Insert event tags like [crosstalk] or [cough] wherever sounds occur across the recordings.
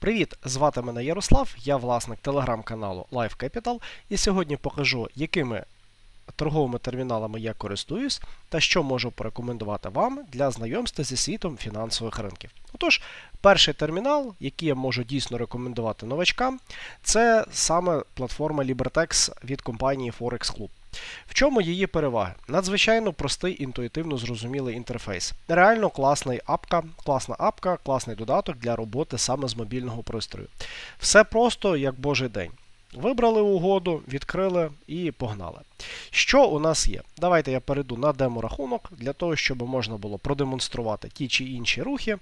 Привіт! Звати мене Ярослав, я власник телеграм-каналу Life Capital і сьогодні покажу, якими торговими терміналами я користуюсь та що можу порекомендувати вам для знайомства зі світом фінансових ринків. Отож, перший термінал, який я можу дійсно рекомендувати новачкам, це саме платформа Libertex від компанії Forex Club. В чому її переваги? Надзвичайно простий, інтуїтивно зрозумілий інтерфейс. Реально класний апка, класна апка, класний додаток для роботи саме з мобільного пристрою. Все просто як божий день. Вибрали угоду, відкрили і погнали. Що у нас є? Давайте я перейду на демо-рахунок для того, щоб можна було продемонструвати ті чи інші рухи,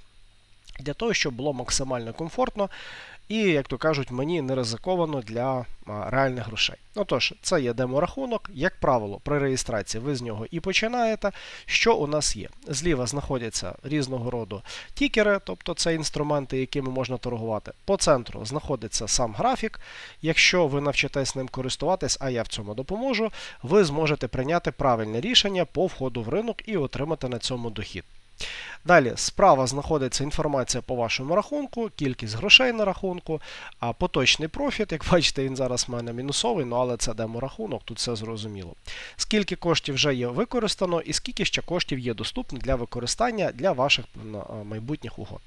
для того, щоб було максимально комфортно і, як то кажуть, мені не ризиковано для реальних грошей. Отож, це є демо-рахунок. Як правило, при реєстрації ви з нього і починаєте. Що у нас є? Зліва знаходяться різного роду тікери, тобто це інструменти, якими можна торгувати. По центру знаходиться сам графік. Якщо ви навчитесь ним користуватись, а я в цьому допоможу, ви зможете прийняти правильне рішення по входу в ринок і отримати на цьому дохід. Далі справа знаходиться інформація по вашому рахунку, кількість грошей на рахунку, а поточний профіт, як [laughs] бачите, він зараз в мене мінусовий, ну але це демо-рахунок, тут все зрозуміло. Скільки коштів вже є використано, і скільки ще коштів є доступно для використання для ваших майбутніх угод.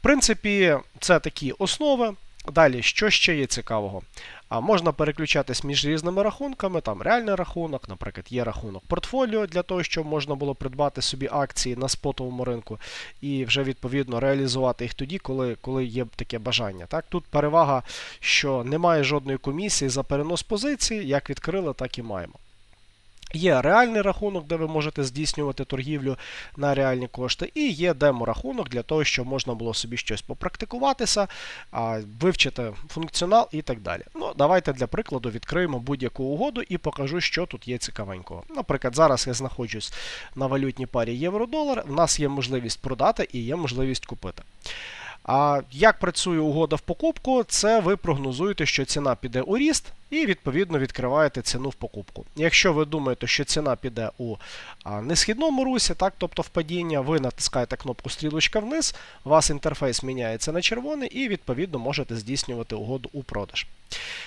В принципі, це такі основи. Далі, що ще є цікавого? А Можна переключатись між різними рахунками, там реальний рахунок, наприклад, є рахунок портфоліо для того, щоб можна було придбати собі акції на спотовому ринку і вже відповідно реалізувати їх тоді, коли коли є таке бажання. Так? Тут перевага, що немає жодної комісії за перенос позиції, як відкрили, так і маємо. Є реальний рахунок, де ви можете здійснювати торгівлю на реальні кошти, і є демо-рахунок для того, щоб можна було собі щось попрактикуватися, вивчити функціонал і так далі. Ну, Давайте для прикладу відкриємо будь-яку угоду і покажу, що тут є цікавенького. Наприклад, зараз я знаходжусь на валютній парі євро-долар, в нас є можливість продати і є можливість купити. А як працює угода в покупку, це ви прогнозуєте, що ціна піде у ріст, і відповідно відкриваєте ціну в покупку. Якщо ви думаєте, що ціна піде у несхідному русі, так, тобто в падіння, ви натискаєте кнопку стрілочка вниз, у вас інтерфейс міняється на червоний, і відповідно можете здійснювати угоду у продаж.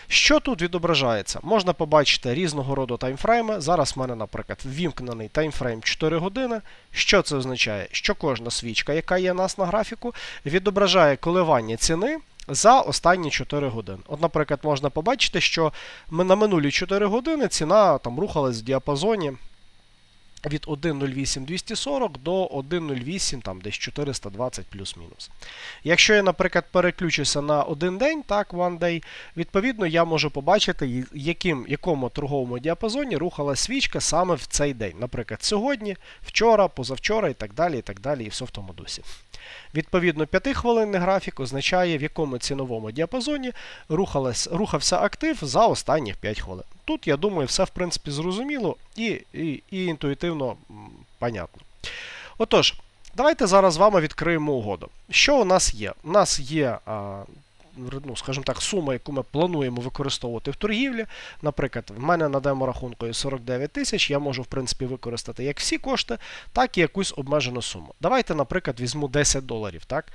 Що тут відображається? Можна побачити різного роду таймфрейми. Зараз в мене, наприклад, ввімкнений таймфрейм 4 години. Що це означає? Що кожна свічка, яка є у нас на графіку, відображає коливання ціни. За останні 4 години. От, наприклад, можна побачити, що на минулі 4 години ціна там рухалась в діапазоні від 1.08.240 до 1.08, там десь 420 плюс-мінус. Якщо я, наприклад, переключуся на один день, так, one day, відповідно, я можу побачити, яким, якому торговому діапазоні рухала свічка саме в цей день. Наприклад, сьогодні, вчора, позавчора і так далі, і так далі, і все в тому дусі. Відповідно, 5-хвилинний графік означає, в якому ціновому діапазоні рухався актив за останні 5 хвилин. Тут, я думаю, все в принципі зрозуміло і, і, і інтуїтивно понятно. Отож, давайте зараз з вами відкриємо угоду. Що у нас є? У нас є а, ну, скажімо так, сума, яку ми плануємо використовувати в торгівлі. Наприклад, в мене на демо-рахунку є 49 тисяч, я можу в принципі використати як всі кошти, так і якусь обмежену суму. Давайте, наприклад, візьму 10 доларів. так?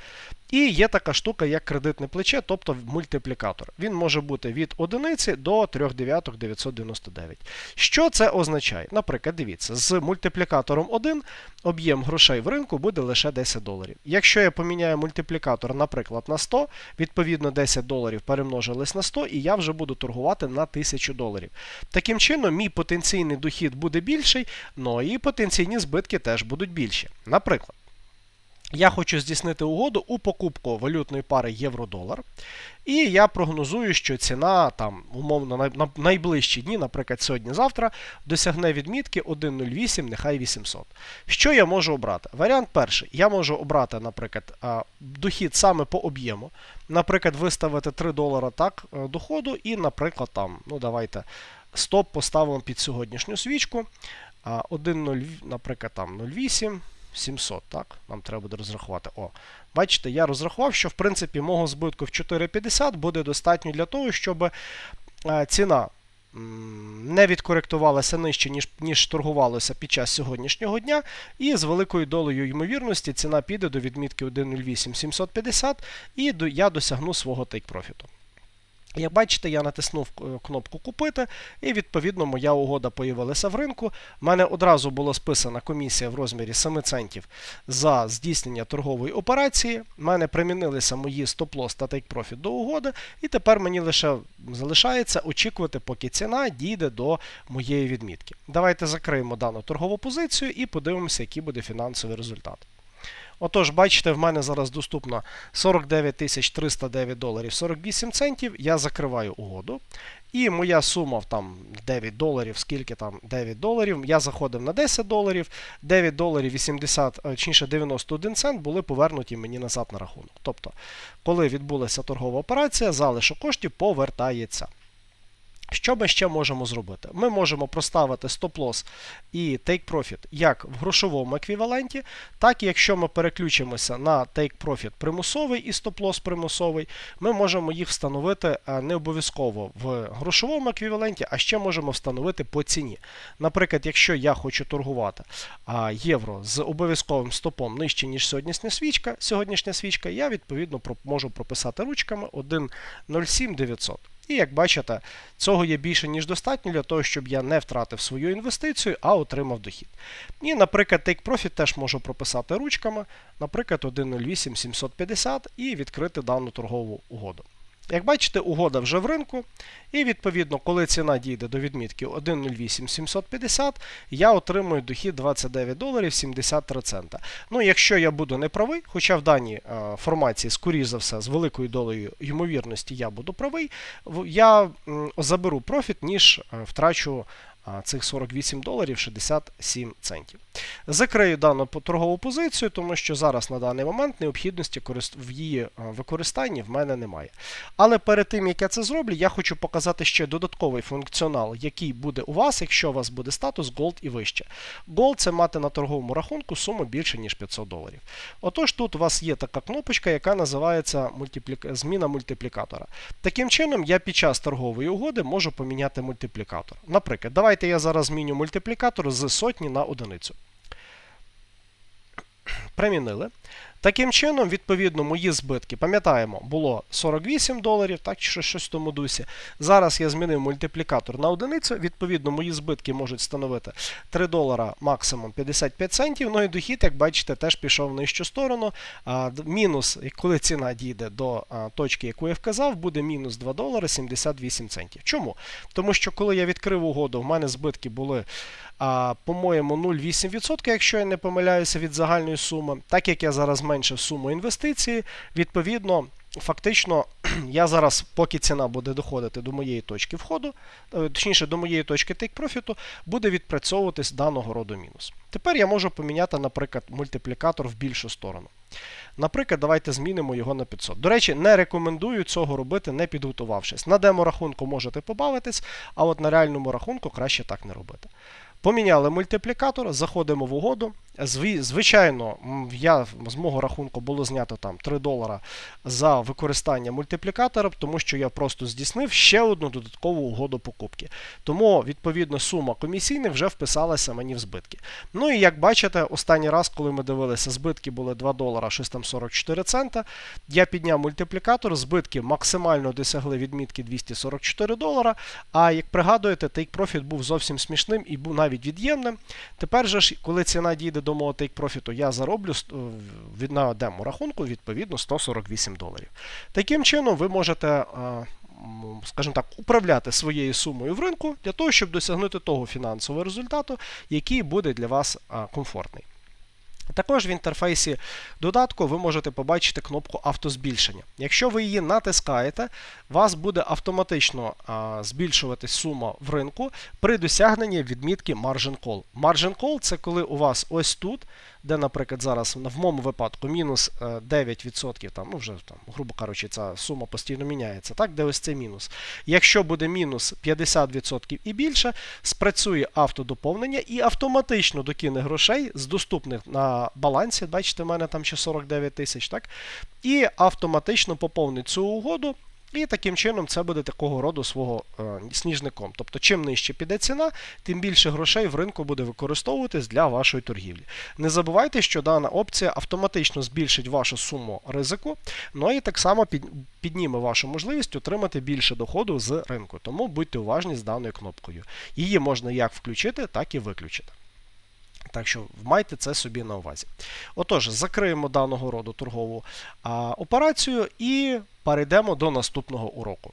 І є така штука, як кредитне плече, тобто мультиплікатор. Він може бути від 1 до 3,999. Що це означає? Наприклад, дивіться, з мультиплікатором 1 об'єм грошей в ринку буде лише 10 доларів. Якщо я поміняю мультиплікатор, наприклад, на 100, відповідно 10 доларів перемножились на 100, і я вже буду торгувати на 1000 доларів. Таким чином, мій потенційний дохід буде більший, ну і потенційні збитки теж будуть більші. Наприклад. Я хочу здійснити угоду у покупку валютної пари євро-долар. І я прогнозую, що ціна там, умовно, на найближчі дні, наприклад, сьогодні-завтра, досягне відмітки 1,08, нехай 800. Що я можу обрати? Варіант перший. Я можу обрати, наприклад, дохід саме по об'єму. Наприклад, виставити 3 долара так, е, доходу, і, наприклад, там, ну давайте, стоп поставимо під сьогоднішню свічку. 1,0, наприклад, там 0,8. 700, так? Нам треба буде розрахувати. О, Бачите, я розрахував, що в принципі мого збитку в 4,50 буде достатньо для того, щоб е, ціна не відкоректувалася нижче, ніж, ніж торгувалося під час сьогоднішнього дня, і з великою долею ймовірності ціна піде до відмітки 1.08.750 і до, я досягну свого тейк-профіту. Як бачите, я натиснув е, кнопку Купити, і відповідно моя угода появилася в ринку. У мене одразу була списана комісія в розмірі 7 центів за здійснення торгової операції. У мене примінилися мої стоп-лосс та тейк-профіт до угоди, і тепер мені лише залишається очікувати, поки ціна дійде до моєї відмітки. Давайте закриємо дану торгову позицію і подивимося, який буде фінансовий результат. Отож, бачите, в мене зараз доступно 49 309 доларів 48 центів. Я закриваю угоду. І моя сума там 9 доларів, скільки там 9 доларів. Я заходив на 10 доларів, 9 доларів 80, е, точніше 91 цент були повернуті мені назад на рахунок. Тобто, коли відбулася торгова операція, залишок коштів повертається. Що ми ще можемо зробити? Ми можемо проставити стоп-лосс і take-profit як в грошовому еквіваленті, так і якщо ми переключимося на take-profit примусовий і стоп-лосс примусовий, ми можемо їх встановити е, не обов'язково в грошовому еквіваленті, а ще можемо встановити по ціні. Наприклад, якщо я хочу торгувати євро з обов'язковим стопом нижче, ніж сьогоднішня свічка, сьогоднішня свічка, я відповідно можу прописати ручками 1.07900. І як бачите, цього є більше, ніж достатньо для того, щоб я не втратив свою інвестицію, а отримав дохід. І, наприклад, Take Profit теж можу прописати ручками, наприклад, 1.08.750 і відкрити дану торгову угоду. Як бачите, угода вже в ринку, і відповідно, коли ціна дійде до відмітки 1.08750, я отримую дохід 29 доларів 73 цента. Ну, якщо я буду неправий, хоча в даній е, формації, скоріш за все, з великою долею ймовірності я буду правий, я заберу профіт, ніж е, втрачу цих 48 доларів 67 центів. Закрию дану торгову позицію, тому що зараз на даний момент необхідності в її використанні в мене немає. Але перед тим, як я це зроблю, я хочу показати ще додатковий функціонал, який буде у вас, якщо у вас буде статус Gold і вище. Gold це мати на торговому рахунку суму більше, ніж 500 доларів. Отож, тут у вас є така кнопочка, яка називається зміна мультиплікатора. Таким чином, я під час торгової угоди можу поміняти мультиплікатор. Наприклад, давайте Давайте я зараз зміню мультиплікатор з сотні на одиницю. Примінили. Таким чином, відповідно, мої збитки, пам'ятаємо, було 48 доларів, так чи щось в тому дусі. Зараз я змінив мультиплікатор на одиницю. Відповідно, мої збитки можуть становити 3 долара максимум 55 центів. Ну і дохід, як бачите, теж пішов в нижчу сторону. А, мінус, коли ціна дійде до точки, яку я вказав, буде мінус 2 долари 78 центів. Чому? Тому що коли я відкрив угоду, в мене збитки були по-моєму, 0,8%, якщо я не помиляюся від загальної суми. Так як я зараз зменшив суму інвестиції, відповідно, фактично, [clears throat] я зараз, поки ціна буде доходити до моєї точки входу, е, точніше до моєї точки тейк-профіту, буде відпрацьовуватись даного роду мінус. Тепер я можу поміняти, наприклад, мультиплікатор в більшу сторону. Наприклад, давайте змінимо його на 500. До речі, не рекомендую цього робити, не підготувавшись. На демо-рахунку можете побавитись, а от на реальному рахунку краще так не робити. Поміняли мультиплікатор, заходимо в угоду. Звичайно, я з мого рахунку було знято там 3 долара за використання мультиплікатора, тому що я просто здійснив ще одну додаткову угоду покупки. Тому, відповідно, сума комісійних вже вписалася мені в збитки. Ну і як бачите, останній раз, коли ми дивилися, збитки були 2 долара 644 цента. Я підняв мультиплікатор, збитки максимально досягли відмітки 244 долара. А як пригадуєте, take profit був зовсім смішним і був навіть від'ємним. Тепер же ж, коли ціна дійде до мого тейк-профіту, я зароблю від на демо рахунку відповідно 148 доларів. Таким чином, ви можете. Скажімо так, управляти своєю сумою в ринку для того, щоб досягнути того фінансового результату, який буде для вас комфортний. Також в інтерфейсі додатку ви можете побачити кнопку автозбільшення. Якщо ви її натискаєте, у вас буде автоматично збільшуватись сума в ринку при досягненні відмітки Margin Call. Margin Call це коли у вас ось тут, де, наприклад, зараз в моєму випадку мінус 9%, е, там, ну вже, там, грубо кажучи, ця сума постійно міняється, так, де ось це мінус. Якщо буде мінус 50% і більше, спрацює автодоповнення і автоматично докине грошей з доступних на балансі. Бачите, в мене там ще 49 тисяч, так? І автоматично поповнить цю угоду І таким чином це буде такого роду свого е, сніжником. Тобто, чим нижче піде ціна, тим більше грошей в ринку буде використовуватись для вашої торгівлі. Не забувайте, що дана опція автоматично збільшить вашу суму ризику, ну і так само під, підніме вашу можливість отримати більше доходу з ринку. Тому будьте уважні з даною кнопкою. Її можна як включити, так і виключити. Так що майте це собі на увазі. Отож, закриємо даного роду торгову а, операцію і перейдемо до наступного уроку.